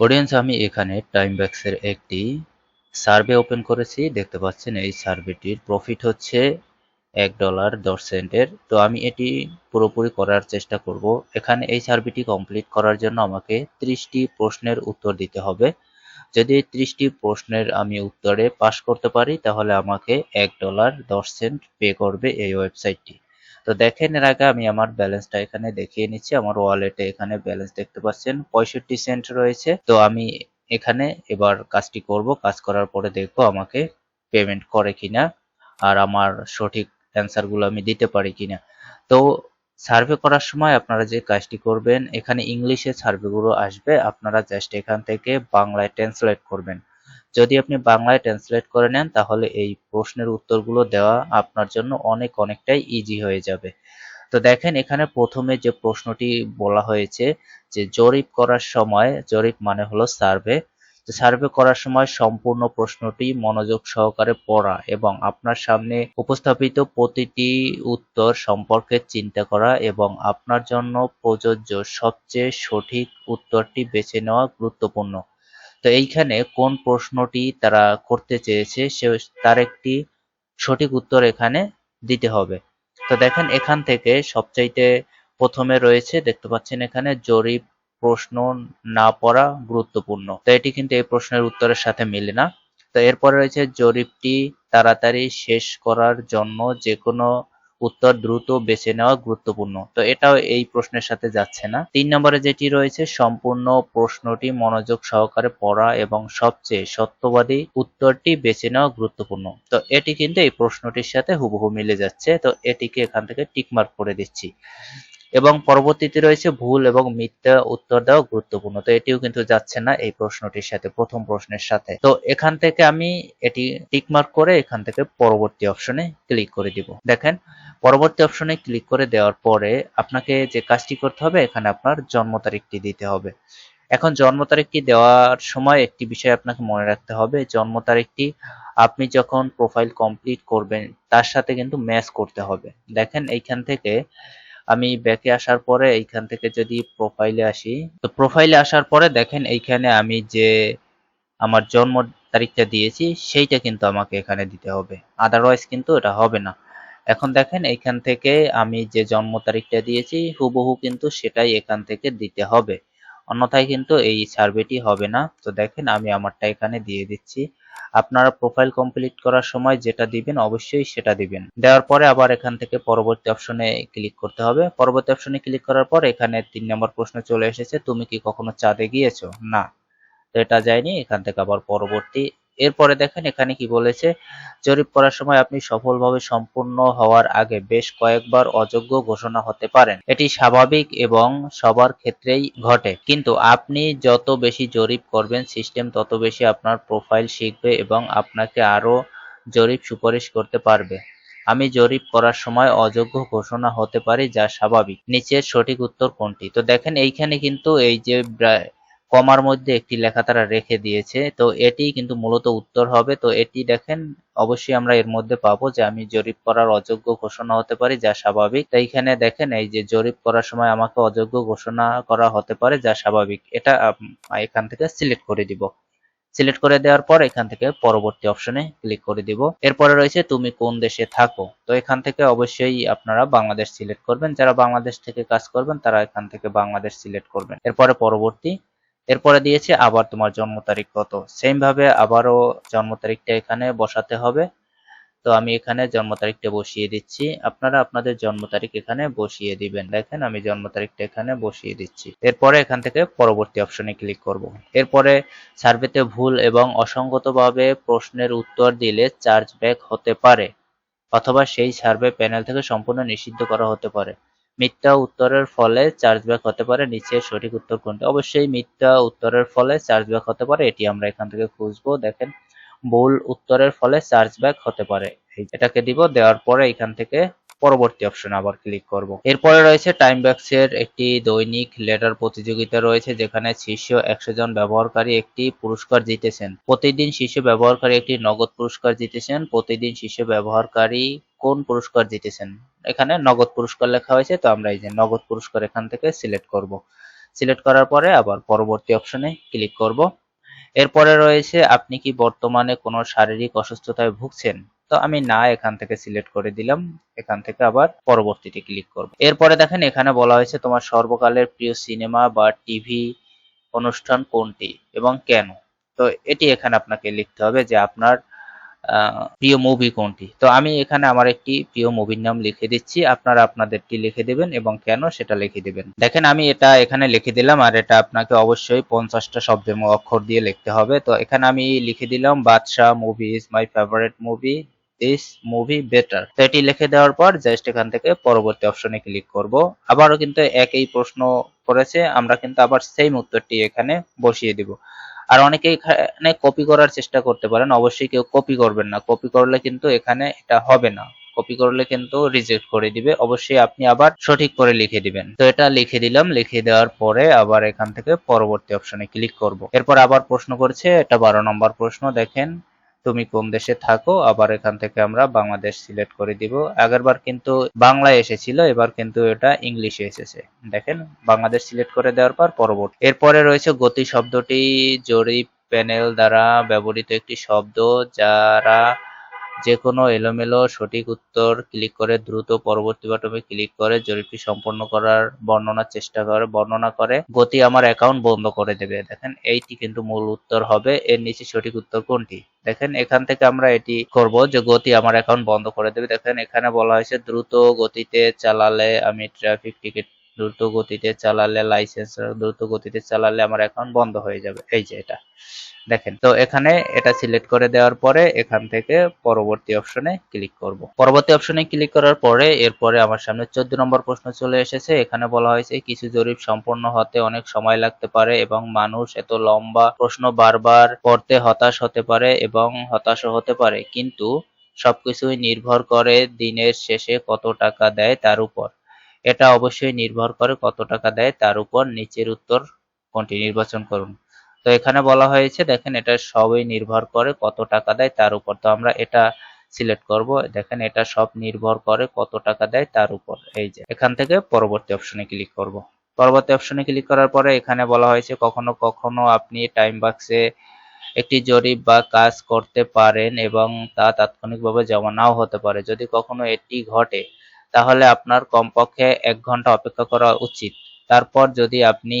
Audience আমি এখানে time ব্যাক্সের একটি সার্ভে ওপেন করেছি। দেখতে পাচ্ছেন, এই সার্ভেটির প্রফিট হচ্ছে এক ডলার দশ সেন্টের তো আমি এটি পুরোপুরি করার চেষ্টা করব। এখানে এই সার্ভেটি কমপ্লিট করার জন্য আমাকে ত্রিশটি প্রশ্নের উত্তর দিতে হবে। যদি ত্রিশটি প্রশ্নের আমি উত্তরে পাশ করতে পারি, তাহলে আমাকে এক ডলার দশ সেন্ট পে করবে এই ওয়েবসাইটটি তো দেখেন এর আগে আমি আমার ব্যালেন্সটা এখানে দেখিয়ে নিচ্ছি। আমার ওয়ালেটে এখানে ব্যালেন্স দেখতে পাচ্ছেন, পঁয়ষট্টি সেন্ট রয়েছে। তো আমি এখানে এবার কাজটি করব। কাজ করার পরে দেখব আমাকে পেমেন্ট করে কিনা আর আমার সঠিক অ্যান্সারগুলো আমি দিতে পারি কিনা। তো সার্ভে করার সময় আপনারা যে কাজটি করবেন, এখানে ইংলিশে সার্ভেগুলো আসবে। আপনারা জাস্ট এখান থেকে বাংলায় ট্রান্সলেট করবেন। যদি আপনি বাংলায় ট্রান্সলেট করে নেন, তাহলে এই প্রশ্নের উত্তরগুলো দেওয়া আপনার জন্য অনেক অনেকটাই ইজি হয়ে যাবে। তো দেখেন, এখানে প্রথমে যে প্রশ্নটি বলা হয়েছে যে জরিপ করার সময়, জরিপ মানে হলো সার্ভে। সার্ভে করার সময় সম্পূর্ণ প্রশ্নটি মনোযোগ সহকারে পড়া এবং আপনার সামনে উপস্থাপিত প্রতিটি উত্তর সম্পর্কে চিন্তা করা এবং আপনার জন্য প্রযোজ্য সবচেয়ে সঠিক উত্তরটি বেছে নেওয়া গুরুত্বপূর্ণ। তো এইখানে কোন প্রশ্নটি তারা করতে চেয়েছে সে, তার একটি সঠিক উত্তর এখানে দিতে হবে। তো দেখেন এখান থেকে সবচাইতে প্রথমে রয়েছে, দেখতে পাচ্ছেন এখানে, জরিপ প্রশ্ন না পড়া গুরুত্বপূর্ণ। তো এটি কিন্তু এই প্রশ্নের উত্তরের সাথে মিলে না। তো এরপরে রয়েছে, জরিপটি তাড়াতাড়ি শেষ করার জন্য যে কোনো উত্তর দ্রুত বেছে নেওয়া গুরুত্বপূর্ণ। তো এটাও এই প্রশ্নের সাথে যাচ্ছে না। তিন নম্বরে যেটি রয়েছে, সম্পূর্ণ প্রশ্নটি মনোযোগ সহকারে পড়া এবং সবচেয়ে সত্যবাদী উত্তরটি বেছে নেওয়া গুরুত্বপূর্ণ। তো এটি কিন্তু এই প্রশ্নটির সাথে হুবহু মিলে যাচ্ছে। তো এটিকে এখান থেকে টিকমার্ক করে দিচ্ছি। এবং পরবর্তীতে রয়েছে ভুল এবং মিথ্যা উত্তর দেওয়া গুরুত্বপূর্ণ। তো এটিও কিন্তু যাচ্ছে না এই প্রশ্নটির সাথে, প্রথম প্রশ্নের সাথে। তো এখান থেকে আমি এটি টিকমার্ক করে এখান থেকে পরবর্তী অপশনে ক্লিক করে দিব। দেখেন, পরবর্তী অপশনে ক্লিক করে দেওয়ার পরে আপনাকে যে কাজটি করতে হবে, এখানে আপনার জন্ম তারিখটি দিতে হবে। এখন জন্ম তারিখটি দেওয়ার সময় একটি বিষয় আপনাকে মনে রাখতে হবে, জন্ম তারিখটি আপনি যখন প্রোফাইল কমপ্লিট করবেন, তার সাথে কিন্তু ম্যাচ করতে হবে। দেখেন, এইখান থেকে আমি ব্যাকে আসার পরে এইখান থেকে যদি প্রোফাইলে আসি, তো প্রোফাইলে আসার পরে দেখেন এইখানে আমি যে আমার জন্ম তারিখটা দিয়েছি, সেইটা কিন্তু আমাকে এখানে দিতে হবে। আদারওয়াইজ কিন্তু এটা হবে না। এখন দেখেন এইখান থেকে আমি যে জন্ম তারিখটা দিয়েছি, হুবহু কিন্তু সেটাই এখান থেকে দিতে হবে। অন্যথায় কিন্তু এই সার্ভেটি হবে না। তো দেখেন আমি আমারটা এখানে দিয়ে দিচ্ছি। আপনারা প্রোফাইল কমপ্লিট করার সময় যেটা দিবেন, অবশ্যই সেটা দিবেন। দেওয়ার পরে আবার এখান থেকে পরবর্তী অপশনে ক্লিক করতে হবে। পরবর্তী অপশনে ক্লিক করার পর এখানে তিন নম্বর প্রশ্ন চলে এসেছে, তুমি কি কখনো চাঁদে গিয়েছো? না। তো এটা যায়নি, এখান থেকে আবার পরবর্তী এরপরে দেখেন এখানে কি বলেছে, জরিপ করার সময় আপনি সফলভাবে সম্পূর্ণ হওয়ার আগে বেশ কয়েকবার অযোগ্য ঘোষণা হতে পারেন। এটি স্বাভাবিক এবং সবার ক্ষেত্রেই ঘটে। কিন্তু আপনি যত বেশি জরিপ করবেন, সিস্টেম তত বেশি আপনার প্রোফাইল শিখবে এবং আপনাকে আরও জরিপ সুপারিশ করতে পারবে। আমি জরিপ করার সময় অযোগ্য ঘোষণা হতে পারি, যা স্বাভাবিক। নিচের সঠিক উত্তর কোনটি? তো দেখেন এইখানে কিন্তু এই যে কমার মধ্যে একটি লেখা তারা রেখে দিয়েছে। তো এটি কিন্তু মূলত উত্তর হবে। তো এটি দেখেন, অবশ্যই আমরা এর মধ্যে পাবো যে আমি জরিপ করার অযোগ্য ঘোষণা হতে পারি, যা স্বাভাবিক। তো এইখানে দেখেন, এই যে জরিপ করার সময় আমাকে অযোগ্য ঘোষণা করা হতে পারে, যা স্বাভাবিক। এটা এখান থেকে সিলেক্ট করে দিব। সিলেক্ট করে দেওয়ার পর এখান থেকে পরবর্তী অপশনে ক্লিক করে দিব। এরপরে রয়েছে, তুমি কোন দেশে থাকো? তো এখান থেকে অবশ্যই আপনারা বাংলাদেশ সিলেক্ট করবেন। যারা বাংলাদেশ থেকে কাজ করবেন, তারা এখান থেকে বাংলাদেশ সিলেক্ট করবেন। এরপরে পরবর্তী এরপরে দিয়েছে, আবার তোমার জন্ম তারিখ কত? সেম ভাবে আবারও জন্ম তারিখটা এখানে বসাতে হবে। তো আমি এখানে জন্ম তারিখটা বসিয়ে দিচ্ছি। আপনারা আপনাদের জন্ম তারিখ এখানে বসিয়ে দিবেন। দেখেন, আমি জন্ম তারিখটা এখানে বসিয়ে দিচ্ছি। এরপরে এখান থেকে পরবর্তী অপশনে ক্লিক করব। এরপরে সার্ভেতে ভুল এবং অসঙ্গতভাবে প্রশ্নের উত্তর দিলে চার্জ ব্যাক হতে পারে, অথবা সেই সার্ভে প্যানেল থেকে সম্পূর্ণ নিষিদ্ধ করা হতে পারে। মিথ্যা উত্তরের ফলে চার্জব্যাক হতে পারে নিচের সঠিক উত্তর কোনটি? অবশ্যই মিথ্যা উত্তরের ফলে চার্জব্যাক হতে পারে, এটি আমরা এখান থেকে খুঁজবো, দেখেন। ভুল উত্তরের ফলে চার্জব্যাক হতে পারে। এটাকে দিব, দেওয়ার পরে এখান থেকে পরবর্তী অপশন আবার ক্লিক করব। এরপরে রয়েছে টাইম ব্যাক্সের একটি দৈনিক লেটার প্রতিযোগিতা রয়েছে, যেখানে শীর্ষ একশো জন ব্যবহারকারী একটি পুরস্কার জিতেছেন। প্রতিদিন শীর্ষ ব্যবহারকারী একটি নগদ পুরস্কার জিতেছেন। প্রতিদিন শীর্ষ ব্যবহারকারী কোন পুরস্কার জিতেছেন? এখানে নগদ পুরস্কার লেখা হয়েছে, তো আমরা এই যে নগদ পুরস্কার এখান থেকে সিলেক্ট করব। সিলেক্ট করার পরে আবার পরবর্তী অপশনে ক্লিক করব। এরপরে রয়েছে, আপনি কি বর্তমানে কোনো শারীরিক অসুস্থতায় ভুগছেন? তো আমি না এখান থেকে সিলেক্ট করে দিলাম। এখান থেকে আবার পরবর্তীতে ক্লিক করব। এরপরে দেখেন এখানে বলা হয়েছে তোমার সর্বকালের প্রিয় সিনেমা বা টিভি অনুষ্ঠান কোনটি এবং কেন? তো এটি এখানে আপনাকে লিখতে হবে যে আপনার প্রিয় মুভি কোনটি। তো আমি এখানে আমার একটি প্রিয় মুভির নাম লিখে দিচ্ছি। আপনারা আপনাদেরটি লিখে দেবেন এবং কেন সেটা লিখে দেবেন। দেখেন আমি এটা এখানে লিখে দিলাম আর এটা আপনাকে অবশ্যই পঞ্চাশটা শব্দের অক্ষর দিয়ে লিখতে হবে। তো এখানে আমি লিখে দিলাম, Badshah movie is my favourite movie this movie better তো এটি লিখে দেওয়ার পর জাস্ট এখান থেকে পরবর্তী অপশনে ক্লিক করব। আবারও কিন্তু একই প্রশ্ন করেছে, আমরা কিন্তু আবার সেম উত্তরটি এখানে বসিয়ে দিব। আর অনেকে এখানে কপি করার চেষ্টা করতে পারেন, অবশ্যই কেউ কপি করবেন না। কপি করলে কিন্তু এখানে এটা হবে না। কপি করলে কিন্তু রিজেক্ট করে দিবে। অবশ্যই আপনি আবার সঠিক করে লিখে দিবেন। তো এটা লিখে দিলাম, লিখে দেওয়ার পরে আবার এখান থেকে পরবর্তী অপশনে ক্লিক করব। এরপর আবার প্রশ্ন করছে, এটা বারো নম্বর প্রশ্ন, দেখেন। তুমি কোন দেশে থাকো, আবার এখান থেকে আমরা বাংলাদেশ সিলেক্ট করে দিব। আগেরবার কিন্তু বাংলায় এসেছিল, এবার কিন্তু এটা ইংলিশে এসেছে। দেখেন, বাংলাদেশ সিলেক্ট করে দেওয়ার পর পরবর্তী এরপরে রয়েছে গতি শব্দটি, জরিপ প্যানেল দ্বারা ব্যবহৃত একটি শব্দ, যারা যে কোনো এলোমেলো সঠিক উত্তর ক্লিক করে দ্রুত পরবর্তী বাটনে ক্লিক করে জরিপটি সম্পন্ন করার বর্ণনার চেষ্টা করে, বর্ণনা করে, গতি আমার অ্যাকাউন্ট বন্ধ করে দেবে। দেখেন, এইটি কিন্তু মূল উত্তর হবে। এর নিচে সঠিক উত্তর কোনটি? দেখেন, এখান থেকে আমরা এটি করব যে গতি আমার অ্যাকাউন্ট বন্ধ করে দেবে। দেখেন, এখানে বলা হয়েছে দ্রুত গতিতে চালালে আমি ট্রাফিক টিকিট দ্রুত গতিতে চালালে লাইসেন্স দ্রুত গতিতে চালালে আমার অ্যাকাউন্ট বন্ধ হয়ে যাবে। এই যে এটা। দেখেন, তো এখানে এটা সিলেক্ট করে দেওয়ার পরে এখান থেকে পরবর্তী অপশনে ক্লিক করব। পরবর্তী অপশনে ক্লিক করার পরে এরপরে আমার সামনে চোদ্দ নম্বর প্রশ্ন চলে এসেছে। এখানে বলা হয়েছে, কিছু জরিপ সম্পন্ন হতে অনেক সময় লাগতে পারে এবং মানুষ এত লম্বা প্রশ্ন বারবার পড়তে হতাশ হতে পারে এবং হতাশও হতে পারে। কিন্তু সবকিছুই নির্ভর করে দিনের শেষে কত টাকা দেয় তার উপর। এটা অবশ্যই নির্ভর করে কত টাকা দেয়, তার উপর নিচের উত্তর কোনটি নির্বাচন করুন। তো এখানে বলা হয়েছে, দেখেন এটা সবই নির্ভর করে কত টাকা দেয়, তার উপর। তো আমরা এটা সিলেক্ট করব, দেখেন এটা সব নির্ভর করে কত টাকা দেয়, তার উপর। এই যে, এখান থেকে পরবর্তী অপশনে ক্লিক করব। পরবর্তী অপশনে ক্লিক করার পরে এখানে বলা হয়েছে, কখনো কখনো আপনি টাইম বাক্সে একটি জরিপ বা কাজ করতে পারেন এবং তা তাৎক্ষণিকভাবে জমা নাও হতে পারে। যদি কখনো এটি ঘটে তাহলে আপনার কমপক্ষে এক ঘণ্টা অপেক্ষা করা উচিত। তারপর যদি আপনি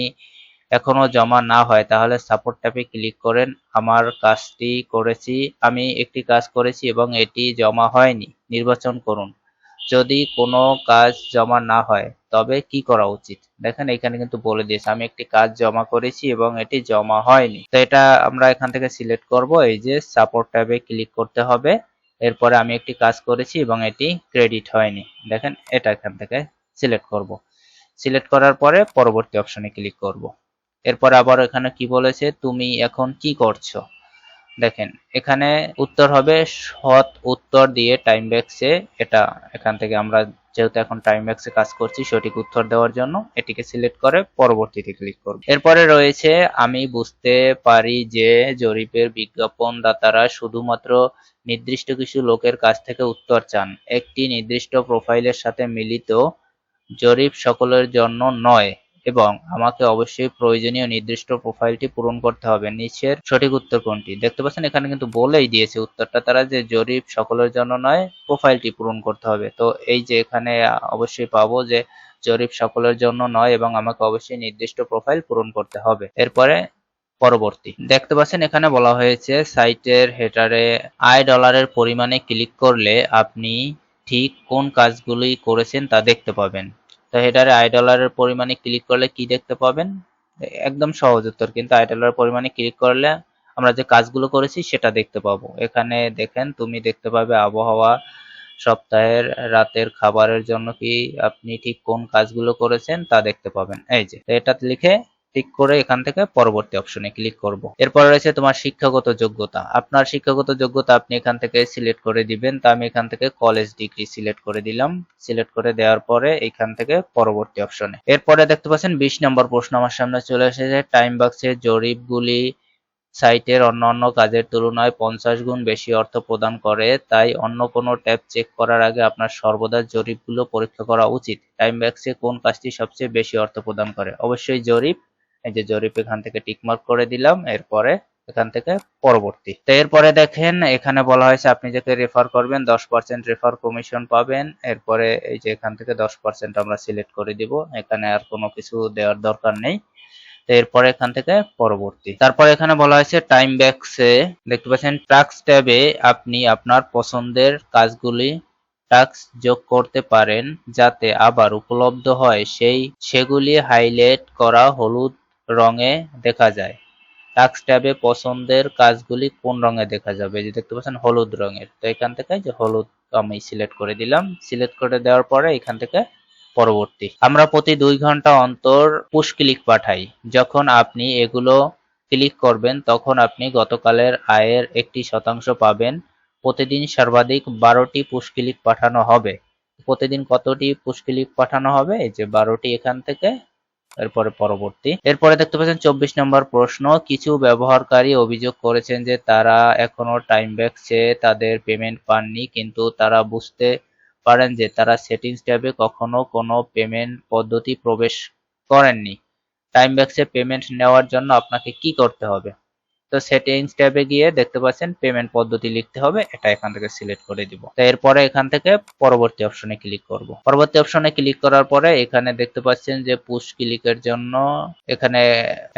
এখনও জমা না হয়, তাহলে সাপোর্ট ট্যাবে ক্লিক করেন, আমার কাজটি করেছি, আমি একটি কাজ করেছি এবং এটি জমা হয়নি, নির্বাচন করুন। যদি কোনো কাজ জমা না হয়, তবে কি করা উচিত? দেখেন, এখানে কিন্তু বলে দিয়েছে, আমি একটি কাজ জমা করেছি এবং এটি জমা হয়নি। তো এটা আমরা এখান থেকে সিলেক্ট করব, এই যে সাপোর্ট ট্যাবে ক্লিক করতে হবে। এরপরে আমি একটি কাজ করেছি এবং এটি ক্রেডিট হয়নি। দেখেন, এটা এখান থেকে সিলেক্ট করব। সিলেক্ট করার পরে পরবর্তী অপশনে ক্লিক করব। এরপর আবার এখানে কি বলেছে, তুমি এখন কি করছ? দেখেন, এখানে উত্তর হবে সৎ উত্তর দিয়ে টাইম ব্যাক্সে এটা এখান থেকে আমরা যেহেতু এখন টাইম ব্যাক্সে কাজ করছি সঠিক উত্তর দেওয়ার জন্য এটিকে সিলেক্ট করে পরবর্তীতে ক্লিক করব। এরপরে রয়েছে আমি বুঝতে পারি যে জরিপের বিজ্ঞাপন দাতারা শুধুমাত্র নির্দিষ্ট কিছু লোকের কাছ থেকে উত্তর চান। একটি নির্দিষ্ট প্রোফাইলের সাথে মিলিত জরিপ সকলের জন্য নয়। এবং আমাকে অবশ্যই প্রয়োজনীয় নির্দিষ্ট প্রোফাইলটি পূরণ করতে হবে। নিচের সঠিক উত্তর কোনটি? দেখতে পাচ্ছেন এখানে কিন্তু বলেই দিয়েছে উত্তরটা তারা যে জরিপ সকলের জন্য নয় প্রোফাইলটি পূরণ করতে হবে। তো এই যে এখানে অবশ্যই পাবো যে জরিপ সকলের জন্য নয় এবং আমাকে অবশ্যই নির্দিষ্ট প্রোফাইল পূরণ করতে হবে। এরপরে পরবর্তী। দেখতে পাচ্ছেন এখানে বলা হয়েছে সাইটের হেটারে আই ডলারের পরিমাণে ক্লিক করলে আপনি ঠিক কোন কাজগুলি করেছেন তা দেখতে পাবেন। তো হেডারে আই ডলারের পরিমাণে ক্লিক করলে কি দেখতে পাবেন? একদম সহজ উত্তর, কিন্তু আই ডলারের পরিমাণে ক্লিক করলে আমরা যে কাজগুলো করেছি সেটা দেখতে পাবো। এখানে দেখেন, তুমি দেখতে পাবে আবহাওয়া সপ্তাহের, রাতের খাবারের জন্য কি আপনি ঠিক কোন কাজগুলো করেছেন তা দেখতে পাবেন। এই যে এটা লিখে টিক করে এখান থেকে পরবর্তী অপশনে ক্লিক করব। এরপর রয়েছে তোমার শিক্ষাগত যোগ্যতা। আপনার শিক্ষাগত যোগ্যতা আপনি এখান থেকে সিলেক্ট করে দিবেন। তা আমি এখান থেকে কলেজ ডিগ্রি সিলেক্ট করে দিলাম। সিলেক্ট করে দেওয়ার পরে এখান থেকে পরবর্তী অপশনে এরপরে দেখতে পাচ্ছেন বিশ নম্বর প্রশ্ন আমার সামনে চলে এসেছে। টাইম বাক্সের জরিপগুলি সাইটের অন্যান্য কাজের তুলনায় পঞ্চাশ গুণ বেশি অর্থ প্রদান করে। তাই অন্য কোনো ট্যাব চেক করার আগে আপনার সর্বদা জরিপগুলো পরীক্ষা করা উচিত। টাইম ব্যাক্সে কোন কাজটি সবচেয়ে বেশি অর্থ প্রদান করে? অবশ্যই জরিপ এই যে জরিপ এখান থেকে টিকমার্ক করে দিলাম, এরপরে এখান থেকে পরবর্তী। তো এরপরে দেখেন, এখানে বলা হয়েছে আপনি যাকে রেফার করবেন, দশ পার্সেন্ট রেফার কমিশন পাবেন, এরপরে এই যে এখান থেকে দশ পার্সেন্ট আমরা সিলেক্ট করে দিব, এখানে আর কোনো কিছু দেওয়ার দরকার নেই। এরপরে এখান থেকে পরবর্তী। তারপর এখানে বলা হয়েছে টাইম ব্যাকসে দেখতে পাচ্ছেন টাস্ক ট্যাবে আপনি আপনার পছন্দের কাজগুলি টাস্ক যোগ করতে পারেন, যাতে আবার উপলব্ধ হয় সেই, সেগুলি হাইলাইট করা হলুদ রঙে দেখা যায়। টাস্ক ট্যাবে পছন্দের কাজগুলি কোন রঙে দেখা যাবে? যে দেখতে পাচ্ছেন, হলুদ রঙের। তো এখান থেকে যে হলুদ আমি সিলেক্ট করে দিলাম। সিলেক্ট করে দেওয়ার পরে এখান থেকে পরবর্তী। আমরা প্রতি দুই ঘণ্টা অন্তর পুশ ক্লিক পাঠাই। যখন আপনি এগুলো ক্লিক করবেন, তখন আপনি গতকালের আয়ের একটি শতাংশ পাবেন। প্রতিদিন সর্বাধিক বারোটি পুশ ক্লিক পাঠানো হবে। প্রতিদিন কতটি পুশ ক্লিক পাঠানো হবে? যে বারোটি এখান থেকে এরপরে পরবর্তী। এরপরে দেখতে পাচ্ছেন চব্বিশ নম্বর প্রশ্ন, কিছু ব্যবহারকারী অভিযোগ করেছেন যে তারা এখনও টাইম ব্যাক চেয়ে তাদের পেমেন্ট পাননি, কিন্তু তারা বুঝতে পারেন যে তারা সেটিংস ট্যাবে কখনো কোনো পেমেন্ট পদ্ধতি প্রবেশ করেননি। টাইম ব্যাকসে পেমেন্ট নেওয়ার জন্য আপনাকে কি করতে হবে? তো সেটিংস ট্যাবে গিয়ে দেখতে পাচ্ছেন পেমেন্ট পদ্ধতি লিখতে হবে, এটা এখান থেকে সিলেক্ট করে দিব। এরপরে এখান থেকে পরবর্তী অপশনে ক্লিক করব। পরবর্তী অপশনে ক্লিক করার পরে এখানে দেখতে পাচ্ছেন যে পুশ ক্লিকের জন্য এখানে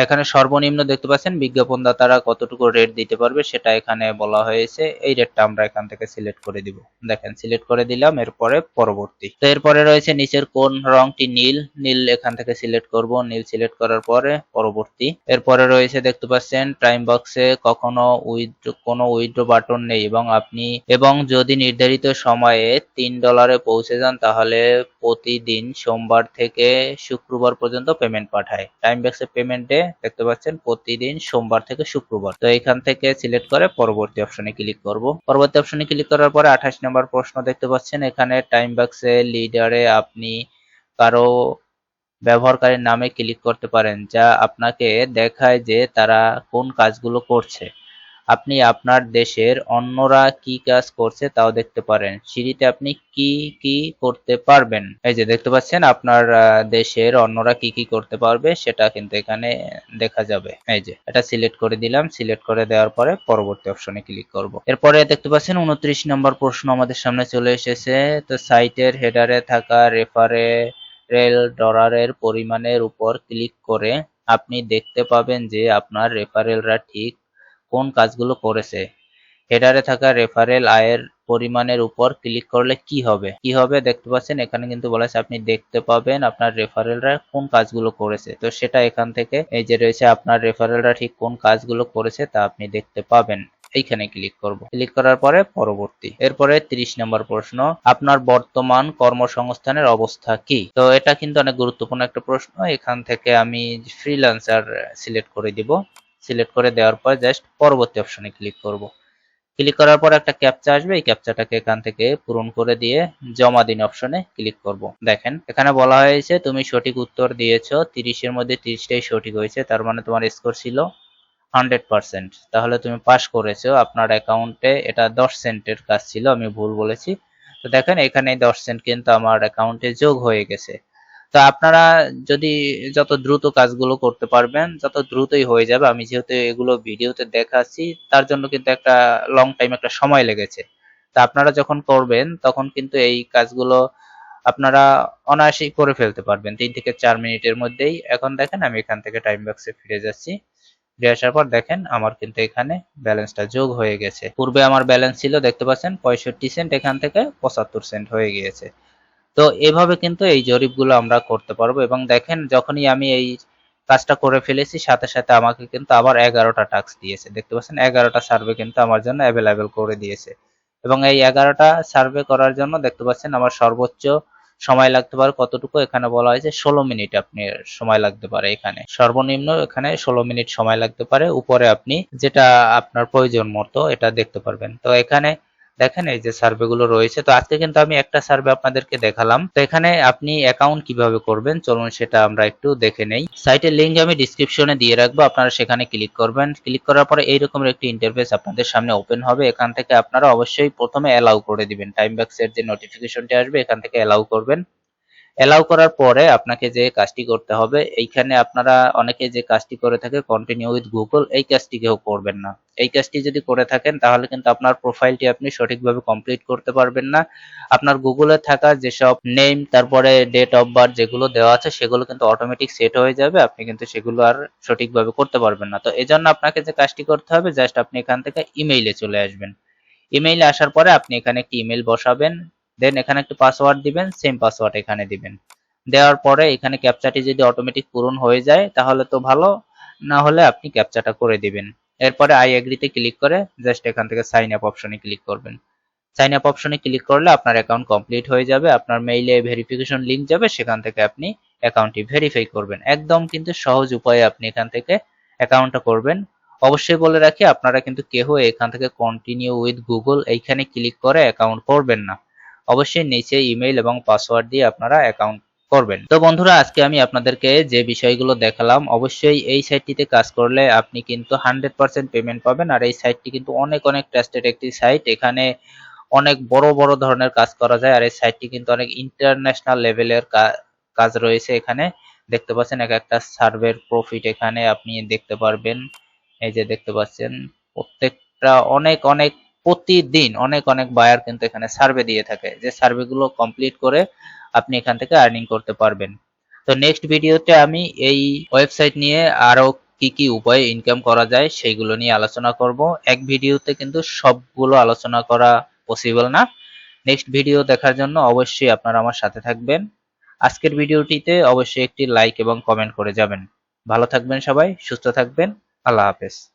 এখানে সর্বনিম্ন দেখতে পাচ্ছেন বিজ্ঞাপনদাতারা কতটুকু রেট দিতে পারবে সেটা এখানে বলা হয়েছে। এই রেটটা আমরা এখান থেকে সিলেক্ট করে দিব। দেখেন সিলেক্ট করে দিলাম, এরপরে পরবর্তী। তো এরপরে রয়েছে নিচের কোন রংটি নীল নীল এখান থেকে সিলেক্ট করব। নীল সিলেক্ট করার পরে পরবর্তী। এরপরে রয়েছে দেখতে পাচ্ছেন টাইম বক্স বক্সে কখনো কোনো উইথড্র বাটন নেই এবং আপনি এবং যদি নির্ধারিত সময়ে তিন ডলারে পৌঁছে যান, তাহলে প্রতিদিন সোমবার থেকে শুক্রবার পর্যন্ত পেমেন্ট পাঠায়। টাইম ব্যাক্সের পেমেন্টে দেখতে পাচ্ছেন, প্রতিদিন সোমবার থেকে শুক্রবার। তো এখান থেকে সিলেক্ট করে পরবর্তী অপশনে ক্লিক করব। পরবর্তী অপশনে ক্লিক করার পরে আঠাশ নম্বর প্রশ্ন দেখতে পাচ্ছেন। এখানে টাইম ব্যাক্সে লিডারে আপনি কারও ব্যবহারকারীর নামে ক্লিক করতে পারেন, যা আপনাকে দেখায় যে তারা কোন কাজগুলো করছে। আপনি আপনার দেশের অন্যরা কি কাজ করছে তাও দেখতে পারেন। সিঁড়িতে আপনি কি কি করতে পারবেন? এই যে দেখতে পাচ্ছেন, আপনার দেশের অন্যরা কি কি করতে পারবে সেটা কিন্তু এখানে দেখা যাবে। এই যে, এটা সিলেক্ট করে দিলাম। সিলেক্ট করে দেওয়ার পরে পরবর্তী অপশনে ক্লিক করব। এরপরে দেখতে পাচ্ছেন, উনত্রিশ নম্বর প্রশ্ন আমাদের সামনে চলে এসেছে। তো সাইটের হেডারে থাকা রেফারে রেল ডলারের পরিমাণের উপর ক্লিক করে আপনি দেখতে পাবেন যে আপনার রেফারেলরা ঠিক কোন কাজগুলো করেছে। হেডারে থাকা রেফারেল আয়ের পরিমাণের উপর ক্লিক করলে কি হবে? কি হবে দেখতে পাচ্ছেন? এখানে কিন্তু বলা আছে আপনি দেখতে পাবেন আপনার রেফারেলরা কোন কাজগুলো করেছে। তো সেটা এখান থেকে এই যে রয়েছে আপনার রেফারেলরা ঠিক কোন কাজগুলো করেছে তা আপনি দেখতে পাবেন। এইখানে ক্লিক করব। ক্লিক করার পরে পরবর্তী। এরপরে 30 নম্বর প্রশ্ন, আপনার বর্তমান কর্মসংস্থানের অবস্থা কি? তো এটা কিন্তু অনেক গুরুত্বপূর্ণ একটা প্রশ্ন। এখান থেকে আমি ফ্রিল্যান্সার সিলেক্ট করে দিব। সিলেক্ট করে দেওয়ার পর জাস্ট পরবর্তী অপশনে ক্লিক করব। ক্লিক করার পর একটা ক্যাপচা আসবে। এই ক্যাপচাটাকে এখান থেকে পূরণ করে দিয়ে জমা দিন অপশনে ক্লিক করব। দেখেন, এখানে বলা হয়েছে, তুমি সঠিক উত্তর দিয়েছ। তিরিশের মধ্যে তিরিশটাই সঠিক হয়েছে। তার মানে তোমার স্কোর ছিল হান্ড্রেড পার্সেন্ট। তাহলে তুমি পাস করেছ, আপনার অ্যাকাউন্টে এটা দশ সেন্টের কাজ ছিল, আমি ভুল বলেছি। তো দেখেন, এখানে দশ সেন্ট কিন্তু আমার অ্যাকাউন্টে যোগ হয়ে গেছে। তো আপনারা যদি যত দ্রুত কাজগুলো করতে পারবেন, যত দ্রুতই হয়ে যাবে, আমি যেহেতু এগুলো ভিডিওতে দেখাচ্ছি, তার জন্য কিন্তু একটা লং টাইম একটা সময় লেগেছে। তা আপনারা যখন করবেন, তখন কিন্তু এই কাজগুলো আপনারা অনায়াসেই করে ফেলতে পারবেন, তিন থেকে চার মিনিটের মধ্যেই। এখন দেখেন, আমি এখান থেকে টাইম বক্সে ফিরে যাচ্ছি। ফিরে আসার পর দেখেন আমার কিন্তু এখানে ব্যালেন্সটা যোগ হয়ে গেছে। পূর্বে আমার ব্যালেন্স ছিল, দেখতে পাচ্ছেন, পঁয়ষট্টি সেন্ট, এখান থেকে পঁচাত্তর সেন্ট হয়ে গিয়েছে। তো এভাবে কিন্তু এই জরিপগুলো আমরা করতে পারব এবং দেখেন, যখনই আমি এই কাজটা করে ফেলেছি, সাথে সাথে আমাকে কিন্তু আবার এগারোটা টাস্ক দিয়েছে। দেখতে পাচ্ছেন, এগারোটা সার্ভে কিন্তু আমার জন্য অ্যাভেলেবেল করে দিয়েছে। এবং এই এগারোটা সার্ভে করার জন্য দেখতে পাচ্ছেন, আমার সর্বোচ্চ সময় লাগতে পারে, কতটুকু? এখানে বলা হয়েছে ষোলো মিনিট আপনি সময় লাগতে পারে এখানে। সর্বনিম্ন এখানে ষোলো মিনিট সময় লাগতে পারে। উপরে আপনি যেটা আপনার প্রয়োজন মতো এটা দেখতে পারবেন। তো এখানে দেখেন এই যে সার্ভে গুলো রয়েছে। তো আজকে কিন্তু আমি একটা সার্ভে আপনাদেরকে দেখালাম। তো এখানে আপনি অ্যাকাউন্ট কীভাবে করবেন? চলুন সেটা আমরা একটু দেখে নেই। সাইটের লিঙ্ক আমি ডিসক্রিপশনে দিয়ে রাখব। আপনারা সেখানে ক্লিক করবেন। ক্লিক করার পরে এইরকম একটি ইন্টারফেস আপনাদের সামনে ওপেন হবে। এখান থেকে আপনারা অবশ্যই প্রথমে অ্যালাউ করে দিবেন। টাইম ব্যাক্সের যে নোটিফিকেশনটি আসবে, এখান থেকে অ্যালাউ করবেন। অ্যালাউ করার পরে আপনাকে যে কাজটি করতে হবে, এইখানে আপনারা অনেকে যে কাজটি করে থাকে কন্টিনিউ উইথ গুগল এই কাজটি কেউ করবেন না। এই কাজটি যদি করে থাকেন, তাহলে কিন্তু আপনার প্রোফাইলটি আপনি সঠিকভাবে কমপ্লিট করতে পারবেন না। আপনার গুগলে থাকা যেসব নেম তারপরে ডেট অফ বার্থ যেগুলো দেওয়া আছে, সেগুলো কিন্তু অটোমেটিক সেট হয়ে যাবে। আপনি কিন্তু সেগুলো আর সঠিকভাবে করতে পারবেন না। তো এজন্য আপনাকে যে কাজটি করতে হবে জাস্ট আপনি এখান থেকে ইমেইলে চলে আসবেন। ইমেইলে আসার পরে আপনি এখানে একটি ইমেল বসাবেন। দেন এখানে একটি পাসওয়ার্ড দিবেন সেম পাসওয়ার্ড এখানে দিবেন। দেওয়ার পরে এখানে ক্যাপচাটি যদি অটোমেটিক পূরণ হয়ে যায়, তাহলে তো ভালো। না হলে আপনি ক্যাপচাটা করে দিবেন। এরপরে আই এগ্রিতে ক্লিক করে জাস্ট এখান থেকে সাইন আপ অপশনে ক্লিক করবেন। সাইন আপ অপশনে ক্লিক করলে আপনার অ্যাকাউন্ট কমপ্লিট হয়ে যাবে, আপনার মেইলে ভেরিফিকেশন লিংক যাবে, সেখান থেকে আপনি অ্যাকাউন্টটি ভেরিফাই করবেন। একদম কিন্তু সহজ উপায়ে আপনি এখান থেকে অ্যাকাউন্টটা করবেন। অবশ্যই বলে রাখি, আপনারা কিন্তু কেউ এখান থেকে কন্টিনিউ উইথ গুগল এইখানে ক্লিক করে অ্যাকাউন্ট করবেন না। অবশ্যই নিচে ইমেইল এবং পাসওয়ার্ড দিয়ে আপনারা অ্যাকাউন্ট করবেন। তো বন্ধুরা, আজকে আমি আপনাদেরকে যে বিষয়গুলো দেখালাম, অবশ্যই এই সাইটটিতে কাজ করলে আপনি কিন্তু হান্ড্রেড পার্সেন্ট পেমেন্ট পাবেন আর এই সাইটটি কিন্তু অনেক অনেক ট্রাস্টেড একটি সাইট এখানে অনেক বড় বড় ধরনের কাজ করা যায় আর এই সাইটটি কিন্তু অনেক ইন্টারন্যাশনাল লেভেলের কাজ রয়েছে এখানে। দেখতে পাচ্ছেন, এক একটা সার্ভের প্রফিট এখানে আপনি দেখতে পারবেন। এই যে দেখতে পাচ্ছেন, প্রত্যেকটা অনেক অনেক প্রতিদিন অনেক অনেক বায়ার কিন্তু এখানে সার্ভে দিয়ে থাকে যে সার্ভেগুলো কমপ্লিট করে আপনি এখান থেকে আর্নিং করতে পারবেন। তো নেক্সট ভিডিওতে আমি এই ওয়েবসাইট নিয়ে আরও কি কি উপায়ে ইনকাম করা যায় সেইগুলো নিয়ে আলোচনা করব। এক ভিডিওতে কিন্তু সবগুলো আলোচনা করা পসিবল না। নেক্সট ভিডিও দেখার জন্য অবশ্যই আপনারা আমার সাথে থাকবেন। আজকের ভিডিওটিতে অবশ্যই একটি লাইক এবং কমেন্ট করে যাবেন। ভালো থাকবেন সবাই, সুস্থ থাকবেন। আল্লাহ হাফেজ।